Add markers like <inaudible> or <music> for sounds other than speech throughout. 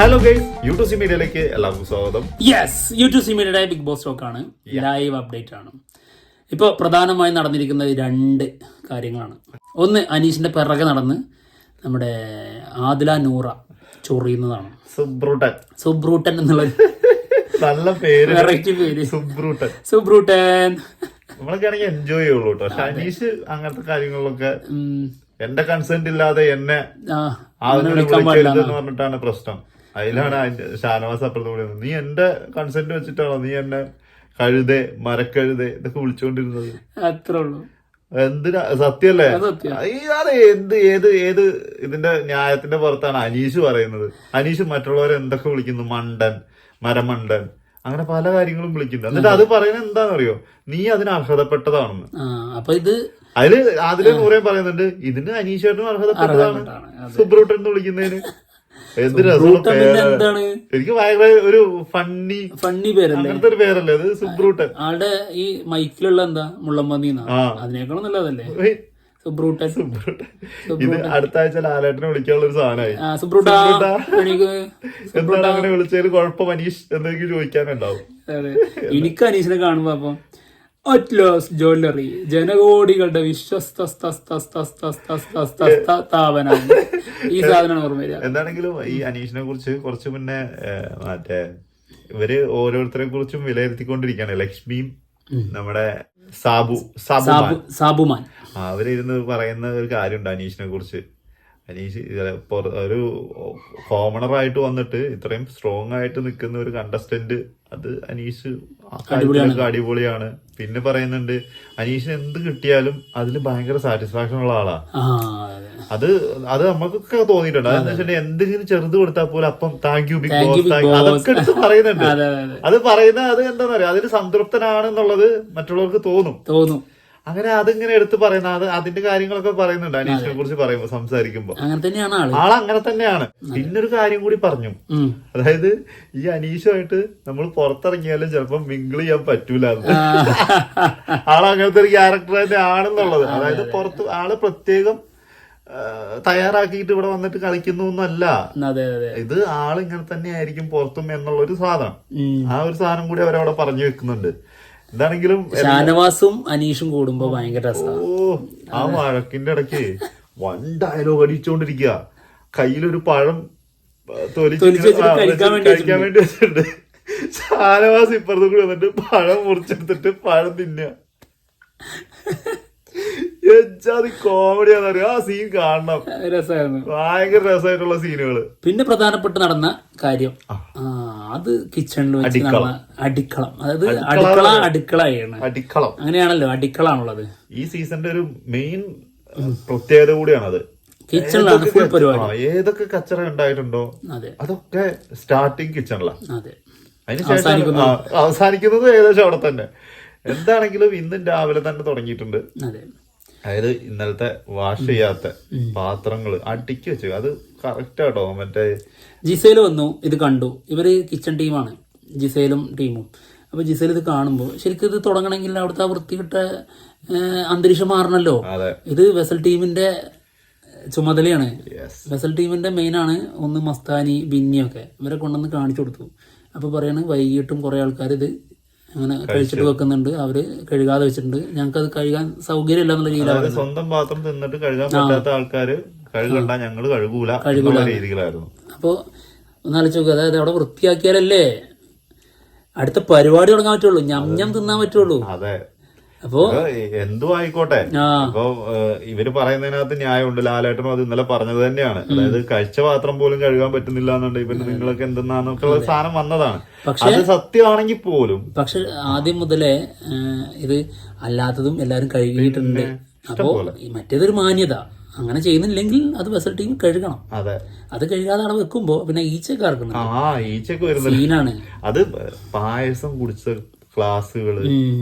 Hello guys YouTube മീഡിയയിലേക്ക് എല്ലാവർക്കും സ്വാഗതം. യെസ് യൂട്യൂബ് മീഡിയയുടെ ബിഗ് ബോസ് ടോക്ക് ആണ്. ലൈവ് അപ്ഡേറ്റ് ആണ്. ഇപ്പോൾ പ്രധാനമായും നടന്നിരിക്കുന്ന രണ്ട് കാര്യങ്ങളാണ്. ഒന്ന് അനീഷിന്റെ പിറകെ നടന്ന് നമ്മുടെ ആദില നൂറ ചൊറിയുന്നതാണ്. സുബ്രൂട്ടൻ. സുബ്രൂട്ടൻ എന്നുള്ള നല്ല പേര്. വെറൈറ്റി പേര്. സുബ്രൂട്ടൻ. സുബ്രൂട്ടൻ. നമ്മളൊക്കെ എൻജോയ് ചെയ്യുള്ളൂ കേട്ടോ അനീഷ് അങ്ങനത്തെ കാര്യങ്ങളിലൊക്കെ എന്റെ കൺസെന്റ് ഇല്ലാതെ എന്ന് പറഞ്ഞിട്ടാണ് പ്രശ്നം. അതിലാണ് അതിന്റെ ഷാനവാസ് അപ്പുറത്ത് കൂടി നീ എന്റെ കൺസെന്റ് വെച്ചിട്ടാണോ നീ എന്നെ കഴുതേ മരക്കഴുതേ ഇതൊക്കെ വിളിച്ചോണ്ടിരുന്നത്? അത്രേ ഉള്ളൂ. എന്തിനാ? സത്യല്ലേ? എന്ത് ഏത് ഏത് ഇതിന്റെ ന്യായത്തിന്റെ പുറത്താണ് അനീഷ് പറയുന്നത്. അനീഷ് മറ്റുള്ളവരെ എന്തൊക്കെ വിളിക്കുന്നു? മണ്ടൻ മരമണ്ടൻ. അങ്ങനെ പല കാര്യങ്ങളും വിളിക്കുന്നു. എന്നിട്ട് അത് പറയുന്നത് എന്താണെന്നറിയോ? നീ അതിന് അർഹതപ്പെട്ടതാണെന്ന്. അപ്പൊ ഇത് അതിൽ അതിൽ നൂറേ പറയുന്നുണ്ട്. ഇതിന് അനീഷ് അർഹതപ്പെട്ടതാണ്. സുബ്രൂട്ടൻ എന്ന് വിളിക്കുന്നതിന്. എന്ത് രസമുള്ള പേരാണ് എനിക്ക് ഭയങ്കര ഒരു ഫണ്ണി ഫണ്ണി പേരല്ലേ? അങ്ങനത്തെ ഒരു പേരല്ലേ? അത് സുബ്രൂട്ടൻ ആളുടെ ഈ മൈക്കിലുള്ള എന്താ? മുള്ളമ്പന്തി അതിനേക്കാളും നല്ലതല്ലേ? സുബ്രൂട്ടൻ ഇത് അടുത്ത ആഴ്ച ലാലേട്ടനെ വിളിക്കാനുള്ള ഒരു സാധനമായി. എന്താണ് അങ്ങനെ വിളിച്ചതിൽ കുഴപ്പം അനീഷ് എന്തെങ്കിലും ചോദിക്കാനുണ്ടാവും. എനിക്ക് അനീഷിനെ കാണുമ്പോ അപ്പം അറ്റ്ലോസ് ജ്വല്ലറി ജനകോടികളുടെ വിശ്വസ്ത സ്ഥാപനം ഈ സാധനമാണ് ഓർമ്മ വരിക. എന്താണെങ്കിലും ഈ അനീഷിനെ കുറിച്ച് കുറച്ച് മുന്നേ മറ്റേ ഇവർ ഓരോരുത്തരെ കുറിച്ചും വിലയിരുത്തിക്കൊണ്ടിരിക്കുകയാണ്. ലക്ഷ്മിയും നമ്മുടെ സാബു സാബു സാബുമാൻ. ആ, അവരിരുന്ന് പറയുന്ന ഒരു കാര്യമുണ്ട് അനീഷിനെ കുറിച്ച്. അനീഷ് ഒരു കോമണർ ആയിട്ട് വന്നിട്ട് ഇത്രയും സ്ട്രോങ് ആയിട്ട് നിൽക്കുന്ന ഒരു കണ്ടസ്റ്റന്റ് അത് അനീഷ് അടിപൊളിയാണ്. പിന്നെ പറയുന്നുണ്ട് അനീഷിന് എന്ത് കിട്ടിയാലും അതിൽ ഭയങ്കര സാറ്റിസ്ഫാക്ഷൻ ഉള്ള ആളാ. അതെ. അത് നമുക്കൊക്കെ തോന്നിയിട്ടുണ്ട്. അതെന്ന് വെച്ചിട്ടുണ്ടെങ്കിൽ എന്തെങ്കിലും ചെറുത് കൊടുത്താൽ പോലും അപ്പം താങ്ക് യു ബിഗ് ബോസ്. അതൊക്കെ എടുത്ത് പറയുന്നുണ്ട്. <laughs> അതെ പറയുന്ന അത് എന്താ പറയാ അതിൽ സംതൃപ്തനാണെന്നുള്ളത് മറ്റുള്ളവർക്ക് തോന്നും. തോന്നും. അങ്ങനെ അതിങ്ങനെ എടുത്ത് പറയുന്ന അത് അതിന്റെ കാര്യങ്ങളൊക്കെ പറയുന്നുണ്ട് അനീഷിനെ കുറിച്ച് പറയുമ്പോ സംസാരിക്കുമ്പോ. അങ്ങനെ തന്നെയാണ് ആൾ. ആൾ അങ്ങനെ തന്നെയാണ്. പിന്നൊരു കാര്യം കൂടി പറഞ്ഞു. അതായത് ഈ അനീഷുമായിട്ട് നമ്മൾ പുറത്തിറങ്ങിയാലും ചിലപ്പോൾ മിങ്കിൾ ചെയ്യാൻ പറ്റൂല ആൾ അങ്ങനത്തെ ഒരു ക്യാരക്ടർ തന്നെ ആണെന്നുള്ളത്. അതായത് പുറത്ത് ആൾ പ്രത്യേകം തയ്യാറാക്കിയിട്ട് ഇവിടെ വന്നിട്ട് കളിക്കുന്നു എന്നല്ല. ഇത് ആൾ ഇങ്ങനെ തന്നെ ആയിരിക്കും പുറത്തും എന്നുള്ള ഒരു സാധനം. ആ ഒരു സാധനം കൂടി അവരവിടെ പറഞ്ഞു വെക്കുന്നുണ്ട്. എന്താണെങ്കിലും ഷാനവാസും അനീഷും കൂടുമ്പോ ഭയങ്കര രസമാണ് ഓ ആ വഴക്കിന്റെ ഇടയ്ക്ക് വൺ ഡയലോഗ് അടിച്ചോണ്ടിരിക്കുക കയ്യിലൊരു പഴം കഴിക്കാൻ വേണ്ടി വെച്ചിട്ടുണ്ട്. ഷാനവാസ് ഇപ്പുറത്ത് കൂടി വന്നിട്ട് പഴം മുറിച്ചെടുത്തിട്ട് പഴം തിന്നുക. എച്ചാതി കോമഡിയാന്ന് ആ സീൻ കാണണം. രസമായിരുന്നു ഭയങ്കര രസമായിട്ടുള്ള സീനുകൾ പിന്നെ പ്രധാനപ്പെട്ട് നടന്ന കാര്യം. ആ അത് കിച്ചണിൽ വെച്ച് നമ്മൾ അടിക്കളം. അതായത് അടുക്കള അടുക്കളയാണ്. അടിക്കളം. അങ്ങനെയാണല്ലോ അടിക്കളാണുള്ളത് ഈ സീസണിന്റെ ഒരു മെയിൻ പ്രത്യേകത കൂടിയാണത് കിച്ചണിലാണ് ഫുൾ പരിപാടി. ഏതൊക്കെ കച്ചറ ഉണ്ടായിട്ടുണ്ടോ? അതെ. അതൊക്കെ സ്റ്റാർട്ടിങ് കിച്ചണിലാണ് അതെ. അതിനുശേഷം അവസാനിക്കുന്നത് ഏകദേശം അവിടെ തന്നെ. എന്താണെങ്കിലും ഇന്നും രാവിലെ തന്നെ തുടങ്ങിയിട്ടുണ്ട്. അതെ. അതായത് ഇന്നലത്തെ വാഷ് ചെയ്യാത്ത പാത്രങ്ങൾ അടുക്കി വെച്ചു അത് കറക്റ്റ് ആട്ടോ? മറ്റേ ജിസേൽ വന്നു ഇത് കണ്ടു. ഇവർ കിച്ചൺ ടീമാണ് ജിസേലും ടീമും അപ്പൊ ജിസേൽ ഇത് കാണുമ്പോൾ ശരിക്കും ഇത് തുടങ്ങണമെങ്കിൽ അവിടുത്തെ ആ വൃത്തികെട്ട അന്തരീക്ഷം മാറണല്ലോ. ഇത് വെസൽ ടീമിന്റെ ചുമതലയാണ്. വെസൽ ടീമിന്റെ മെയിൻ ആണ് ഒന്ന് മസ്താനി ബിന്നിയൊക്കെ. ഇവരെ കൊണ്ടുവന്ന് കാണിച്ചു കൊടുത്തു. അപ്പൊ പറയാണ് വൈകിട്ടും കുറെ ആൾക്കാർ ഇത് അങ്ങനെ കഴിച്ചിട്ട് വെക്കുന്നുണ്ട്. അവർ കഴുകാതെ വെച്ചിട്ടുണ്ട്. ഞങ്ങൾക്ക് അത് കഴുകാൻ സൗകര്യമില്ല എന്നുള്ള രീതിയിലാണ് സ്വന്തം പാത്രം തിന്നിട്ട് കഴുകാൻ പറ്റാത്ത ആൾക്കാര് കഴുകണ്ട ഞങ്ങൾ കഴുകൂല എന്നുള്ള രീതികളായിരുന്നു അപ്പോൾ ഒന്നാലോചിച്ച് നോക്കുക അതായത് അവിടെ വൃത്തിയാക്കിയാലല്ലേ അടുത്ത പരിപാടി തുടങ്ങാൻ പറ്റുള്ളൂ. ഞം ഞം തിന്നാൻ പറ്റുള്ളൂ. അതെ. അപ്പോ എന്തോ ആയിക്കോട്ടെ. അപ്പൊ ഇവർ പറയുന്നതിനകത്ത് ന്യായമുണ്ട്. ലാലേട്ടനും അത് ഇന്നലെ പറഞ്ഞത് തന്നെയാണ്. അതായത് കഴിച്ച പാത്രം പോലും കഴുകാൻ പറ്റുന്നില്ല എന്നുണ്ട്. ഇവർ നിങ്ങളൊക്കെ എന്തെന്നാന്നൊക്കെ ഉള്ള സാധനം വന്നതാണ്. പക്ഷേ- അത് സത്യമാണെങ്കിൽ പോലും പക്ഷെ ആദ്യം മുതലേ ഇത് അല്ലാത്തതും എല്ലാരും കഴുകിയിട്ടുണ്ട്. അപ്പോ മറ്റേതൊരു മാന്യത. അങ്ങനെ ചെയ്യുന്നില്ലെങ്കിൽ അത് വെസൽ ടീം കഴുകണം. അതെ. അത് കഴുകാതെ അവിടെ വെക്കുമ്പോ പിന്നെ ഈച്ചക്കാർക്ക് സീനാണ്. അത് പായസം കുടിച്ച ഗ്ലാസ്സുകൾ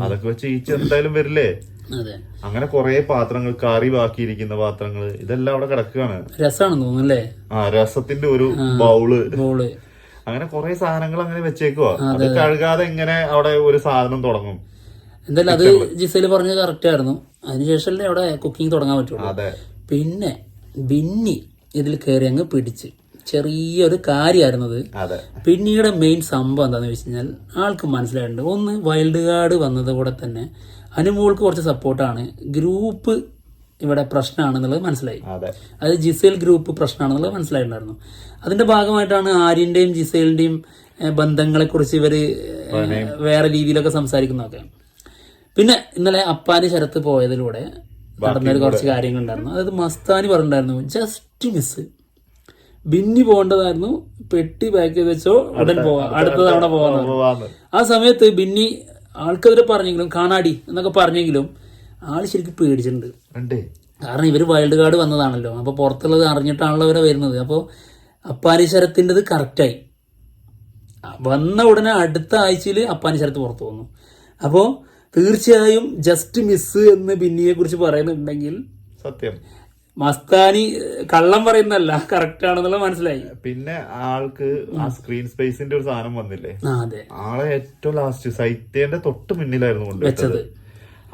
അതൊക്കെ വെച്ച് ഈച്ച എന്തായാലും വരില്ലേ? അങ്ങനെ കുറെ പാത്രങ്ങൾ കറി ബാക്കിയിരിക്കുന്ന പാത്രങ്ങൾ ഇതെല്ലാം അവിടെ കിടക്കുകയാണ്. രസമാണെന്ന് തോന്നുന്നല്ലേ? ആ രസത്തിന്റെ ഒരു ബൗൾ. ബൗൾ. അങ്ങനെ കുറെ സാധനങ്ങൾ അങ്ങനെ വെച്ചേക്കുവാ. അത് കഴുകാതെ എങ്ങനെ അവിടെ ഒരു സാധനം തുടങ്ങും. എന്തായാലും അത് ജിസയിൽ പറഞ്ഞത് കറക്റ്റ് ആയിരുന്നു. അതിനുശേഷം അവിടെ കുക്കിംഗ് തുടങ്ങാൻ പറ്റുള്ളൂ. അതെ. പിന്നെ ബിന്നി ഇതിൽ കയറി അങ്ങ് പിടിച്ച്. ചെറിയൊരു കാര്യമായിരുന്നത്. അതെ. പിന്നീട് മെയിൻ സംഭവം എന്താണെന്ന് വെച്ച് കഴിഞ്ഞാൽ ആൾക്ക് മനസ്സിലായിട്ടുണ്ട്. ഒന്ന് വൈൽഡ് കാർഡ് വന്നതോടെ തന്നെ അനുമോൾക്ക് കുറച്ച് സപ്പോർട്ടാണ് ഗ്രൂപ്പ് ഇവിടെ പ്രശ്നമാണെന്നുള്ളത് മനസ്സിലായി. അതെ. അത് ജിസേൽ ഗ്രൂപ്പ് പ്രശ്നമാണെന്നുള്ളത് മനസ്സിലായിട്ടുണ്ടായിരുന്നു. അതിന്റെ ഭാഗമായിട്ടാണ് ആര്യന്റെയും ജിസേലിന്റെയും ബന്ധങ്ങളെ കുറിച്ച് ഇവർ വേറെ രീതിയിലൊക്കെ സംസാരിക്കുന്നതൊക്കെ. പിന്നെ ഇന്നലെ അപ്പാന് ശരത്ത് പോയതിലൂടെ നടന്നൊരു കുറച്ച് കാര്യങ്ങളുണ്ടായിരുന്നു. അതായത് മസ്താനി പറഞ്ഞിട്ടുണ്ടായിരുന്നു ജസ്റ്റ് മിസ് ബിന്നി പോകേണ്ടതായിരുന്നു. പെട്ടി പാക്ക് ചെയ്ത് വെച്ചോ ഉടൻ പോവാ അടുത്ത തവണ പോവാന്ന് ആ സമയത്ത് ബിന്നി ആൾക്കെതിരെ പറഞ്ഞെങ്കിലും കാണാടി എന്നൊക്കെ പറഞ്ഞെങ്കിലും ആൾ ശരിക്കും പേടിച്ചിട്ടുണ്ട്. കാരണം ഇവർ വൈൽഡ് കാർഡ് വന്നതാണല്ലോ. അപ്പൊ പുറത്തുള്ളത് അറിഞ്ഞിട്ടാണല്ലോ ഇവരെ വരുന്നത്. അപ്പോൾ അപ്പാനി ശരത്തിന്റെത് കറക്റ്റായി വന്ന ഉടനെ അടുത്ത ആഴ്ചയിൽ അപ്പാനി ശരത്ത് പുറത്തു വന്നു. അപ്പോൾ തീർച്ചയായും ജസ്റ്റ് മിസ് എന്ന് ബിന്നിയെ കുറിച്ച് പറയുന്നുണ്ടെങ്കിൽ സത്യം. മസ്താനി കള്ളം പറയുന്നല്ല കറക്റ്റ് ആണെന്നുള്ള മനസ്സിലായി. പിന്നെ ആൾക്ക് ആ സ്ക്രീൻ സ്പേസിന്റെ ഒരു സാധനം വന്നില്ലേ? ആളെ ഏറ്റവും ലാസ്റ്റ് സൈറ്റേന്റെ തൊട്ട് മുന്നിലായിരുന്നു കൊണ്ടുവച്ചത്.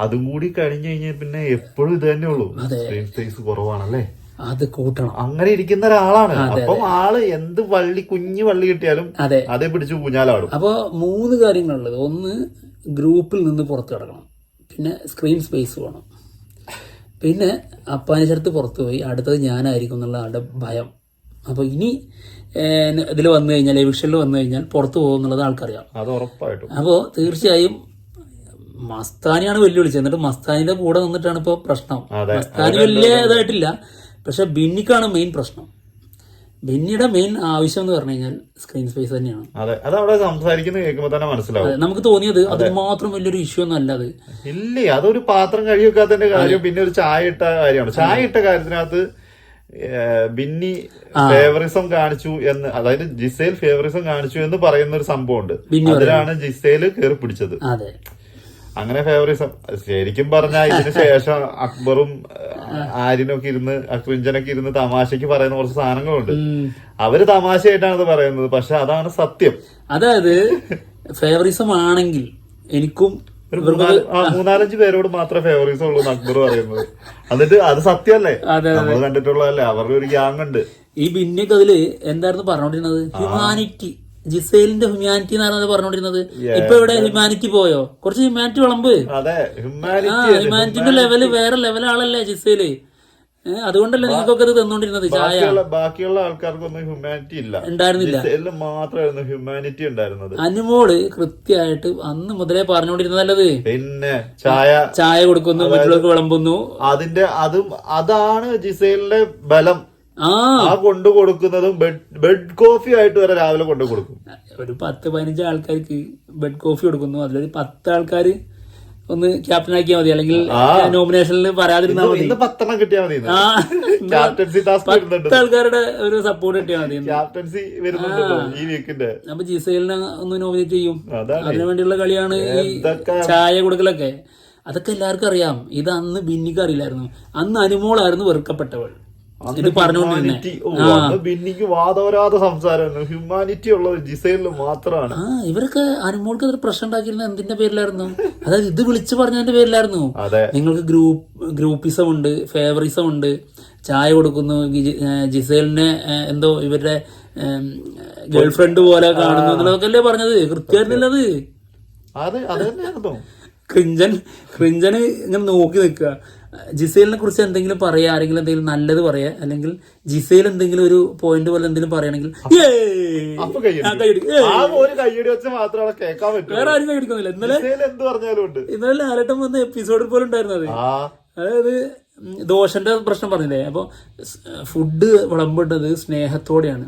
അതും കൂടി കഴിഞ്ഞു കഴിഞ്ഞാൽ പിന്നെ എപ്പോഴും ഇത് തന്നെ ഉള്ളൂ. സ്ക്രീൻ സ്പേസ് കുറവാണല്ലേ? അത് കൂട്ടണം. അങ്ങനെ ഇരിക്കുന്ന ഒരാളാണ്. അപ്പം ആൾ എന്ത് വള്ളി കുഞ്ഞു വള്ളി കിട്ടിയാലും അതെ. അതേ പിടിച്ചു ഊഞ്ഞാലാടും. അപ്പൊ മൂന്ന് കാര്യങ്ങളുള്ളത്. ഒന്ന് ഗ്രൂപ്പിൽ നിന്ന് പുറത്തു കിടക്കണം. പിന്നെ സ്ക്രീൻ സ്പേസ് വേണം. പിന്നെ അപ്പാനിശരത്ത് പുറത്ത് പോയി അടുത്തത് ഞാനായിരിക്കും എന്നുള്ള ആളുടെ ഭയം. അപ്പോൾ ഇനി ഇതിൽ വന്നു കഴിഞ്ഞാൽ എവിക്ഷനിൽ വന്നു കഴിഞ്ഞാൽ പുറത്തു പോകും എന്നുള്ളത് ആൾക്കറിയാം. അത് ഉറപ്പായിട്ടും. അപ്പോൾ തീർച്ചയായും മസ്താനിയാണ് വെല്ലുവിളിച്ചത്. എന്നിട്ട് മസ്താനിയുടെ കൂടെ നിന്നിട്ടാണ് ഇപ്പോൾ പ്രശ്നം. മസ്താനി വലിയ ഇതായിട്ടില്ല. പക്ഷെ ബിന്നിക്കാണ് മെയിൻ പ്രശ്നം. ബിന്നിയുടെ മെയിൻ ആവശ്യം എന്ന് പറഞ്ഞു കഴിഞ്ഞാൽ സ്ക്രീൻ സ്പേസ് തന്നെയാണ്. അതെ അത് അവിടെ സംസാരിക്കുന്നത് കേൾക്കുമ്പോ തന്നെ മനസ്സിലാവും. നമുക്ക് തോന്നിയത് അത് മാത്രം വലിയൊരു ഇഷ്യൂ ഒന്നും അല്ല അത്. ഇല്ലേ അതൊരു പാത്രം കഴുകി വെക്കാത്തതിന്റെ കാര്യം പിന്നെ ഒരു ചായ ഇട്ട കാര്യമാണ്. ചായ ഇട്ട കാര്യത്തിനകത്ത് ബിന്നി ഫേവറിസം കാണിച്ചു എന്ന് അതായത് ജിസേൽ ഫേവറിസം കാണിച്ചു എന്ന് പറയുന്ന ഒരു സംഭവം ഉണ്ട് അതിലാണ് ജിസേൽ കയറി പിടിച്ചത്. അതെ. അങ്ങനെ ഫേവറിസം ശരിക്കും പറഞ്ഞാൽ ഇതിന് ശേഷം അക്ബറും ആര്യനൊക്കെ ഇരുന്ന് അക്രിഞ്ചനൊക്കെ ഇരുന്ന് തമാശക്ക് പറയുന്ന കുറച്ച് സാധനങ്ങളുണ്ട്. അവർ തമാശയായിട്ടാണ് ഇത് പറയുന്നത് പക്ഷെ അതാണ് സത്യം. അതായത് ഫേവറിസം ആണെങ്കിൽ എനിക്കും മൂന്നാലഞ്ച് പേരോട് മാത്രമേ ഫേവറീസ് ഉള്ളൂ അക്ബർ പറയുന്നത്. എന്നിട്ട് അത് സത്യമല്ലേ? അതെ, നമ്മൾ കണ്ടിട്ടുള്ളതല്ലേ? അവരുടെ ഒരു ഗ്യാങ് ഉണ്ട്. ഈ ബിന്നിയൊക്കെ അതിൽ എന്തായിരുന്നു പറഞ്ഞോണ്ടിരുന്നത്? ഹ്യൂമാനിറ്റി ജിസൈലിന്റെ ഹ്യൂമാനിറ്റി എന്നാണ് പറഞ്ഞോണ്ടിരുന്നത് ഇപ്പൊ ഇവിടെ ഹ്യൂമാനിറ്റി പോയോ? കുറച്ച് ഹ്യൂമാനിറ്റി വിളമ്പ്. ഹ്യൂമാനിറ്റിന്റെ ലെവൽ വേറെ ലെവലാണല്ലേ ജിസൈൽ. അതുകൊണ്ടല്ലേ നിങ്ങൾക്കൊക്കെ ഇത് തന്നോണ്ടിരുന്നത് ചായ. ബാക്കിയുള്ള ആൾക്കാർക്കൊന്നും ഹ്യൂമാനിറ്റി ഇല്ല. ഉണ്ടായിരുന്നില്ല. മാത്രമായിരുന്നു ഹ്യൂമാനിറ്റി ഉണ്ടായിരുന്നത്. അനുമോൾ കൃത്യമായിട്ട് അന്ന് മുതലേ പറഞ്ഞുകൊണ്ടിരുന്നതല്ലത്. പിന്നെ ചായ. ചായ കൊടുക്കുന്നു മറ്റുള്ളവർക്ക് വിളമ്പുന്നു. അതിന്റെ അതും അതാണ് ജിസൈലിന്റെ ബലം. ആ. കൊണ്ടു കൊടുക്കുന്നതും ബെഡ് കോഫി ആയിട്ട് വരെ രാവിലെ കൊണ്ടു കൊടുക്കും. ഒരു പത്ത് പതിനഞ്ച് ആൾക്കാർക്ക് ബെഡ് കോഫി കൊടുക്കുന്നു. അതിൽ പത്ത് ആൾക്കാർ ഒന്ന് ക്യാപ്റ്റൻ ആക്കിയാൽ മതി. അല്ലെങ്കിൽ നോമിനേഷനിൽ പറയാതിരുന്നാൽ മതി. പത്തെണ്ണം കിട്ടിയാൽ മതി ക്യാപ്റ്റൻസി പത്ത് ആൾക്കാരുടെ ഒരു സപ്പോർട്ട് കിട്ടിയാൽ മതി ക്യാപ്റ്റൻസി ഈ വീക്കിന്റെ അപ്പൊ ജിസൈലിനെ ഒന്ന് നോമിനേറ്റ് ചെയ്യും. അതിനുവേണ്ടിയുള്ള അതിനു വേണ്ടിയുള്ള കളിയാണ് ഈ ചായ കൊടുക്കലൊക്കെ. അതൊക്കെ എല്ലാവർക്കും അറിയാം. ഇത് അന്ന് ബിന്നിക്ക് അറിയില്ലായിരുന്നു. അന്ന് അനുമോളായിരുന്നു വെറുക്കപ്പെട്ടവൾ. ഇത് ബിന്നിക്ക് വാദവരാത സംസാരമായിരുന്നു. ഹ്യൂമാനിറ്റി ഉള്ള ജിസൈലിൽ മാത്രമാണ്. ആ ഇവരൊക്കെ അനുമോൾക്ക് അതൊരു പ്രശ്നം ഉണ്ടാക്കിയിരുന്നത് എന്തിന്റെ പേരിലായിരുന്നു? അതായത് ഇത് വിളിച്ചു പറഞ്ഞതിന്റെ പേരിലായിരുന്നു. നിങ്ങൾക്ക് ഗ്രൂപ്പ് ഗ്രൂപ്പിസം ഉണ്ട് ഫേവറിസം ഉണ്ട് ചായ കൊടുക്കുന്നു ജിസേലിനെ എന്തോ ഇവരുടെ ഗേൾഫ്രണ്ട് പോലെ കാണുന്നു എന്നുള്ളതൊക്കെ അല്ലേ പറഞ്ഞത്? കൃത്യമായിരുന്നില്ലത് അത് അത് തന്നെയായിരുന്നു ക്രിഞ്ചൻ ക്രിഞ്ചന് ഇങ്ങനെ നോക്കി നിൽക്കുക. ജിസേലിനെ കുറിച്ച് എന്തെങ്കിലും പറയാ? ആരെങ്കിലും എന്തെങ്കിലും നല്ലത് പറയാ? അല്ലെങ്കിൽ ജിസൈൽ എന്തെങ്കിലും ഒരു പോയിന്റ് പോലെ എന്തെങ്കിലും പറയണെങ്കിൽ വേറെ ആരും കൈയടിക്കുന്നില്ല ഇന്നലെ ഇന്നലെ ലാലട്ടം വന്ന എപ്പിസോഡിൽ പോലും ഉണ്ടായിരുന്നു അത്. അതായത് ദോഷന്റെ പ്രശ്നം പറഞ്ഞില്ലേ? അപ്പോൾ ഫുഡ് വിളമ്പേണ്ടത് സ്നേഹത്തോടെയാണ്.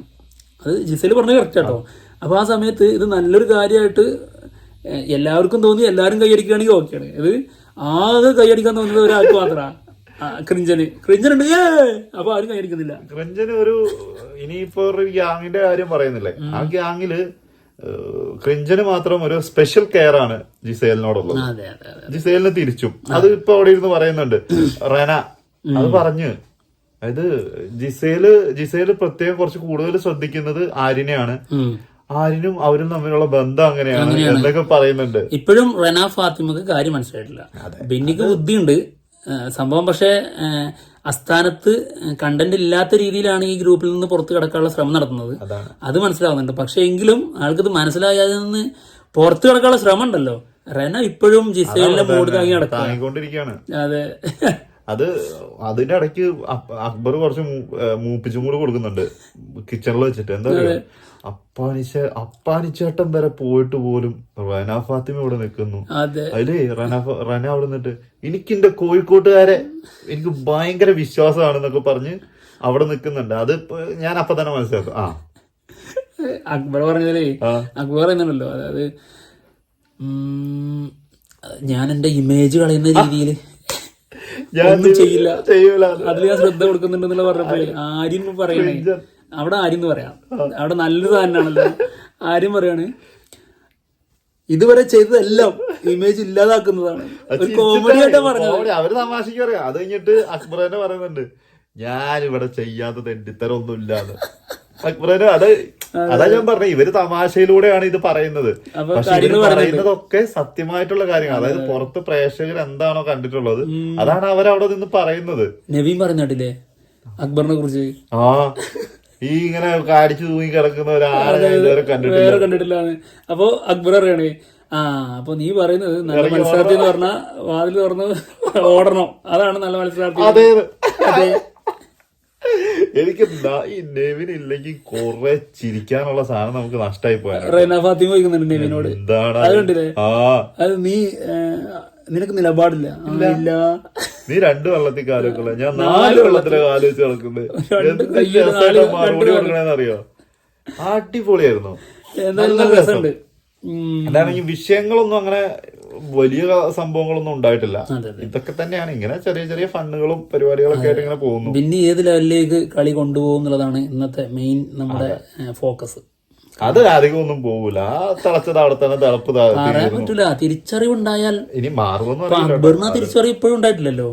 അത് ജിസൈൽ പറഞ്ഞ കറക്റ്റ് കേട്ടോ അപ്പോൾ ആ സമയത്ത് ഇത് നല്ലൊരു കാര്യമായിട്ട് എല്ലാവർക്കും തോന്നി എല്ലാവരും കൈയടിക്കുകയാണെങ്കിൽ ഓക്കെയാണ് ഇത് ആകെ കൈയടിക്കാൻ തോന്നുന്നത് ഒരാൾക്ക് മാത്രമാണ് ക്രിഞ്ചന്. ക്രിഞ്ചനുണ്ട്. ഏ! അപ്പൊ ആരും കൈയടിക്കുന്നില്ല. ക്രിഞ്ചന് ഒരു ഇനിയിപ്പോ ഒരു ഗ്യാങ്ങിന്റെ കാര്യം പറയുന്നില്ലേ? ആ ഗ്യാങ്ങിൽ ക്രിഞ്ചന് മാത്രം ഒരു സ്പെഷ്യൽ കെയർ ആണ് ജിസേലിനോടുള്ളത്. ജിസേലിന് തിരിച്ചും. അത് ഇപ്പൊ അവിടെ ഇരുന്ന് പറയുന്നുണ്ട്. റെന അത് പറഞ്ഞു. അതായത് ജിസേൽ ജിസേൽ പ്രത്യേകം കുറച്ച് കൂടുതൽ ശ്രദ്ധിക്കുന്നത് ആര്യനെയാണ്. ഉം. ആര്യനും അവരും തമ്മിലുള്ള ബന്ധം അങ്ങനെയാണ്. എന്നൊക്കെ പറയുന്നുണ്ട്? ഇപ്പോഴും റെന ഫാത്തിമക്ക് കാര്യം മനസ്സിലായിട്ടില്ല. ബിന്നിക്ക് ബുദ്ധിയുണ്ട്. സംഭവം പക്ഷേ അസ്ഥാനത്ത് കണ്ടന്റ് ഇല്ലാത്ത രീതിയിലാണ് ഈ ഗ്രൂപ്പിൽ നിന്ന് പുറത്ത് കിടക്കാനുള്ള ശ്രമം നടത്തുന്നത്. അത് മനസ്സിലാവുന്നുണ്ട്. പക്ഷെ എങ്കിലും ആൾക്കത് മനസ്സിലായതിൽ നിന്ന് പുറത്ത് കിടക്കാനുള്ള ശ്രമം ഉണ്ടല്ലോ. റെന ഇപ്പോഴും ജിസയിലെ മൂട് താങ്ങി താങ്ങിക്കൊണ്ടിരിക്കുകയാണ്. അതെ. അത് അതിന്റെ ഇടയ്ക്ക് അക്ബർ കുറച്ച് മൂപ്പിച്ചും കൂടെ കൊടുക്കുന്നുണ്ട്. കിച്ചണിൽ വെച്ചിട്ട്. എന്താ പറയുക അപ്പാനിച്ച അപ്പാനിച്ചേട്ടൻ വരെ പോയിട്ട് പോലും റന ഫാത്തിമ ഇവിടെ നിൽക്കുന്നു. അതെ. അതിലേ റന റന അവിടെ നിന്നിട്ട് എനിക്ക് എന്റെ കോഴിക്കോട്ടുകാരെ എനിക്ക് ഭയങ്കര വിശ്വാസമാണെന്നൊക്കെ പറഞ്ഞ് അവിടെ നിൽക്കുന്നുണ്ട്. അത് ഞാൻ അപ്പൊ തന്നെ മനസ്സിലാക്കും. ആ. അക്ബർ പറഞ്ഞതേ. അക്ബർ പറയുന്നുണ്ടല്ലോ. അതായത് ഞാൻ എന്റെ ഇമേജ് കളയുന്ന രീതിയിൽ ഒന്നും ചെയ്യില്ല. ചെയ്യൂല. അതിൽ ഞാൻ ശ്രദ്ധ കൊടുക്കുന്നുണ്ടെന്നുള്ള പറഞ്ഞപ്പോഴേ ആര്യം പറയണേ. അവിടെ ആര്യം എന്ന് പറയാം അവിടെ നല്ലത് തന്നെയാണല്ലോ ആര്യം പറയാണ് ഇതുവരെ ചെയ്തതെല്ലാം ഇമേജ് ഇല്ലാതാക്കുന്നതാണ്. ഒരു കോമഡി ആയിട്ട് പറഞ്ഞത്. അവർ തമാശക്ക് പറയാം. അത് കഴിഞ്ഞിട്ട് അക്ബർ തന്നെ പറയുന്നുണ്ട് ഞാൻ ഇവിടെ ചെയ്യാത്ത തെണ്ടിത്തരം ഒന്നും ഇല്ലാന്ന് അക്ബർ അത് അതാ. ഞാൻ പറഞ്ഞത് ഇവർ തമാശയിലൂടെയാണ് ഇത് പറയുന്നത്. പക്ഷെ ഇവർ പറയുന്നതൊക്കെ സത്യമായിട്ടുള്ള കാര്യങ്ങൾ അതായത് പുറത്ത് പ്രേക്ഷകർ എന്താണോ കണ്ടിട്ടുള്ളത് അതാണ് അവരവിടെ നിന്ന് പറയുന്നത്. നവീൻ പറഞ്ഞിട്ടില്ലേ അക്ബറിനെ കുറിച്ച്. ആ ഈ ഇങ്ങനെ കാടിച്ചു തൂങ്ങി കിടക്കുന്ന ഒരാളെ കണ്ടിട്ടില്ല. കണ്ടിട്ടില്ല അപ്പൊ അക്ബർ അറിയണേ ആ അപ്പൊ നീ പറയുന്നത് നല്ല മത്സരാർത്ഥി എന്ന് പറഞ്ഞാൽ വാതിൽ തുറന്ന് ഓടണം. അതാണ് നല്ല മത്സരാർത്ഥി. അതെ. എനിക്ക് ഈ നെവിൻ ഇല്ലെങ്കിൽ കുറെ ചിരിക്കാനുള്ള സാധനം നമുക്ക് നഷ്ടമായി ഫാത്തിമ ചോദിക്കുന്നുണ്ട് നെവിനോട്. എന്താണ് അത് നീ നിനക്ക് നിലപാടില്ല. ഇല്ല. നീ രണ്ട് വെള്ളത്തിൽ കാലുവെക്കുള്ള ഞാൻ നാല് വെള്ളത്തിലെ കാൽ വെച്ച് കിടക്കുന്നത് മറുപടി അടിപൊളിയായിരുന്നു. എന്തായാലും. വിഷയങ്ങളൊന്നും അങ്ങനെ വലിയ സംഭവങ്ങളൊന്നും ഉണ്ടായിട്ടില്ല. ഇതൊക്കെ തന്നെയാണ്. ഇങ്ങനെ ചെറിയ ചെറിയ ഫണ്ടുകളും പരിപാടികളൊക്കെ ആയിട്ട് ഇങ്ങനെ പോകുന്നു. പിന്നെ ഏത് ലെവലിലേക്ക് കളി കൊണ്ടുപോകും എന്നുള്ളതാണ് ഇന്നത്തെ മെയിൻ നമ്മുടെ ഫോക്കസ് അത് അധികം ഒന്നും പോകൂല. ആ തിളച്ചത് അവിടെ തന്നെ തിളപ്പ് പറയാൻ പറ്റൂല. തിരിച്ചറിവുണ്ടായാൽ ഇനി മാറുമെന്ന് അക്ബറിന് തിരിച്ചറിവ് ഇപ്പോഴും ഉണ്ടായിട്ടില്ലല്ലോ.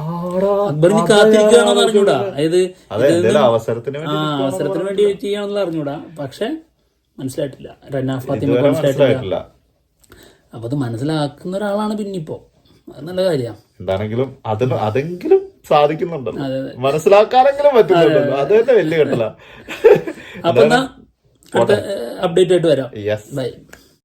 ആടാ, അക്ബറിന് കാത്തിരിക്കുകയാണെന്ന് അറിഞ്ഞൂടാ. അതായത് അവസരത്തിന് ആ വേണ്ടി അവസരത്തിന് വേണ്ടി വെയിറ്റ് ചെയ്യാണെന്ന് അറിഞ്ഞൂടാ. പക്ഷെ മനസ്സിലായിട്ടില്ല. ഫാത്തിമ മനസ്സിലായിട്ടില്ല. മനസ്സിലായിട്ടില്ല അപ്പൊ അത് മനസ്സിലാക്കുന്ന ഒരാളാണ് പിന്നിപ്പോ. അത് നല്ല കാര്യമാണ് എന്താണെങ്കിലും അതിന് അതെങ്കിലും സാധിക്കുന്നുണ്ടല്ലോ. മനസ്സിലാക്കാനെങ്കിലും പറ്റുന്നുണ്ടല്ലോ. അത് തന്നെ വലിയ കെട്ടല അപ്പൊ എന്നാ അപ്ഡേറ്റ് ആയിട്ട് വരാം. ബൈ